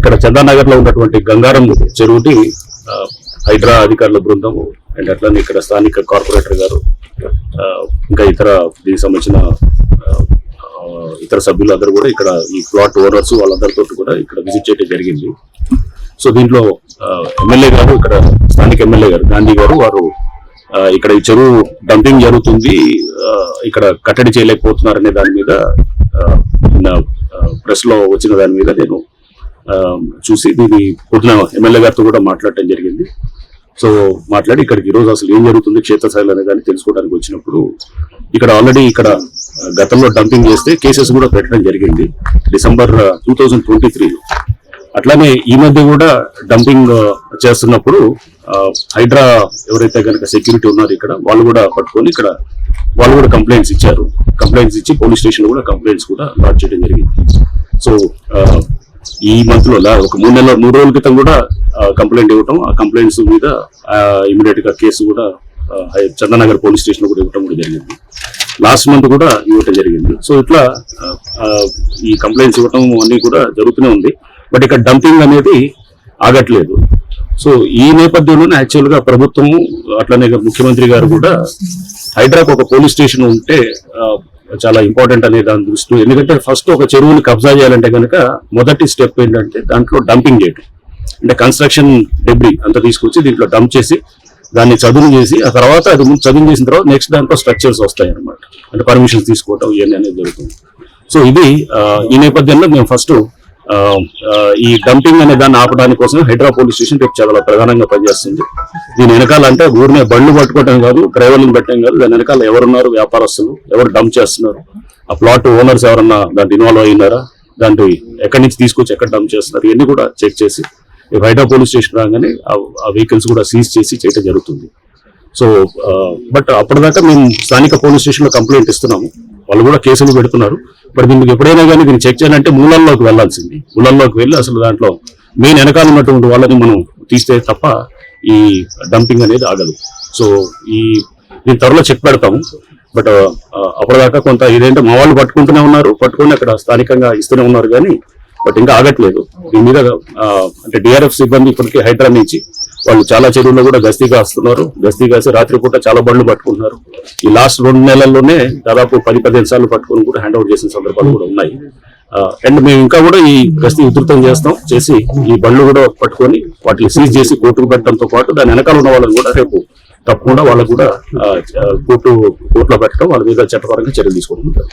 ఇక్కడ చందానగర్లో ఉన్నటువంటి గంగారం చెరువుని హైడ్రా అధికారుల బృందము అండ్ అట్లానే ఇక్కడ స్థానిక కార్పొరేటర్ గారు ఇంకా ఇతర దీనికి సంబంధించిన ఇతర సభ్యులందరూ కూడా ఇక్కడ ఈ ప్లాట్ ఓనర్స్ వాళ్ళందరితో కూడా ఇక్కడ విజిట్ చేయడం జరిగింది. సో దీంట్లో ఎమ్మెల్యే గారు ఇక్కడ స్థానిక ఎమ్మెల్యే గారు గాంధీ గారు వారు ఇక్కడ ఈ చెరువు డంపింగ్ జరుగుతుంది ఇక్కడ కట్టడి చేయలేకపోతున్నారు అనే దాని మీద ప్రెస్లో వచ్చిన దాని మీద నేను చూసి దీన్ని పొద్దున ఎమ్మెల్యే గారితో కూడా మాట్లాడటం జరిగింది. సో మాట్లాడి ఇక్కడికి ఈ రోజు అసలు ఏం జరుగుతుంది క్షేత్రస్థాయిలో అనే కానీ తెలుసుకోవడానికి వచ్చినప్పుడు ఇక్కడ ఆల్రెడీ ఇక్కడ గతంలో డంపింగ్ చేస్తే కేసెస్ కూడా పెట్టడం జరిగింది. డిసెంబర్ టూ థౌజండ్ ట్వంటీ త్రీలో అట్లానే ఈ మధ్య కూడా డంపింగ్ చేస్తున్నప్పుడు హైడ్రా ఎవరైతే కనుక సెక్యూరిటీ ఉన్నారో ఇక్కడ వాళ్ళు కూడా పట్టుకొని ఇక్కడ వాళ్ళు కూడా కంప్లైంట్స్ ఇచ్చారు. కంప్లైంట్స్ ఇచ్చి పోలీస్ స్టేషన్ కూడా కంప్లైంట్స్ కూడా లాడ్జ్ చేయడం జరిగింది. సో ఈ మంత్లో ఒక మూడు నెలల మూడు రోజుల క్రితం కూడా కంప్లైంట్ ఇవ్వటం ఆ కంప్లైంట్స్ మీద ఇమీడియట్గా కేసు కూడా హై- చందనగర్ పోలీస్ స్టేషన్ కూడా ఇవ్వటం కూడా జరిగింది. లాస్ట్ మంత్ కూడా ఇవ్వటం జరిగింది. సో ఇట్లా ఈ కంప్లైంట్స్ ఇవ్వటం అన్ని కూడా జరుగుతూనే ఉంది. బట్ ఇక్కడ డంపింగ్ అనేది ఆగట్లేదు. సో ఈ నేపథ్యంలోనే యాక్చువల్గా అట్లనే ముఖ్యమంత్రి గారు కూడా హైదరాబాద్ ఒక పోలీస్ స్టేషన్ ఉంటే చాలా ఇంపార్టెంట్ అనే దాని దృష్టి ఎందుకంటే ఫస్ట్ ఒక చెరువుని కబ్జా చేయాలంటే కనుక మొదటి స్టెప్ ఏంటంటే దాంట్లో డంపింగ్ చేయడం అంటే కన్స్ట్రక్షన్ డెబ్రీ అంతా తీసుకొచ్చి దీంట్లో డంప్ చేసి దాన్ని చదును చేసి ఆ తర్వాత అది ముందు చదును చేసిన తర్వాత నెక్స్ట్ దాంట్లో స్ట్రక్చర్స్ వస్తాయి అనమాట అంటే పర్మిషన్స్ తీసుకోవటం ఇవన్నీ అనేది జరుగుతుంది. సో ఇది ఈ నేపథ్యంలో మేము ఫస్ట్ ఈ డంపింగ్ అనే దాన్ని ఆపడానికి కోసం హైడ్రా పోలీస్ స్టేషన్ రేపు చాలా ప్రధానంగా పనిచేస్తుంది. దీని వెనకాల అంటే ఊరినే బండ్లు పట్టుకోవటం కాదు డ్రైవర్లను పెట్టడం కాదు దాని వెనకాల ఎవరున్నారు వ్యాపారస్తులు ఎవరు డంప్ చేస్తున్నారు ఆ ప్లాట్ ఓనర్స్ ఎవరన్నా దాంట్లో ఇన్వాల్వ్ అయినారా దాంట్లో ఎక్కడి నుంచి తీసుకొచ్చి ఎక్కడ డంప్ చేస్తున్నారు ఇవన్నీ కూడా చెక్ చేసి హైదరాబాద్ పోలీస్ స్టేషన్ రాగానే ఆ- వెహికల్స్ కూడా సీజ్ చేసి చేయడం జరుగుతుంది. సో బట్ అప్పటిదాకా మేము స్థానిక పోలీస్ స్టేషన్లో కంప్లైంట్ ఇస్తున్నాము. వాళ్ళు కూడా కేసులు పెడుతున్నారు. బట్ మీకు ఎప్పుడైనా కానీ దీన్ని చెక్ చేయాలంటే మూలల్లోకి వెళ్ళాల్సింది. మూలల్లోకి వెళ్ళి అసలు దాంట్లో మెయిన్ వెనకాల ఉన్నటువంటి వాళ్ళని మనం తీస్తే తప్ప ఈ డంపింగ్ అనేది ఆగదు. సో ఈ దీని త్వరలో చెక్ పెడతాము బట్ uh, uh, అప్పటిదాకా కొంత ఇదేంటే మా వాళ్ళు పట్టుకుంటూనే ఉన్నారు. పట్టుకొని అక్కడ స్థానికంగా ఇస్తూనే ఉన్నారు కానీ బట్ ఇంకా ఆగట్లేదు. దీని మీద uh, అంటే డిఆర్ఎఫ్ సిబ్బంది ఇప్పటికీ హైదరాబాద్ నుంచి వాళ్ళు చాలా చెరువుల్లో కూడా గస్తీ కాస్తున్నారు. గస్తీ కాసి రాత్రిపూట చాలా బండ్లు పట్టుకుంటున్నారు. ఈ లాస్ట్ రెండు నెలల్లోనే దాదాపు పది పదిహేను సార్లు పట్టుకొని కూడా హ్యాండ్ ఓవర్ చేసిన సందర్భాలు కూడా ఉన్నాయి. అండ్ మేము ఇంకా కూడా ఈ గస్తీ ఉధృతం చేస్తాం. చేసి ఈ బండ్లు కూడా పట్టుకొని వాటిని సీజ్ చేసి కోర్టుకు పెట్టడంతో పాటు దాని వెనకాల ఉన్న వాళ్ళని కూడా రేపు తప్పకుండా వాళ్ళకు కూడా కోర్టు కోర్టులో పెట్టడం వాళ్ళ మీద చట్టపరంగా చర్యలు తీసుకుంటున్నారు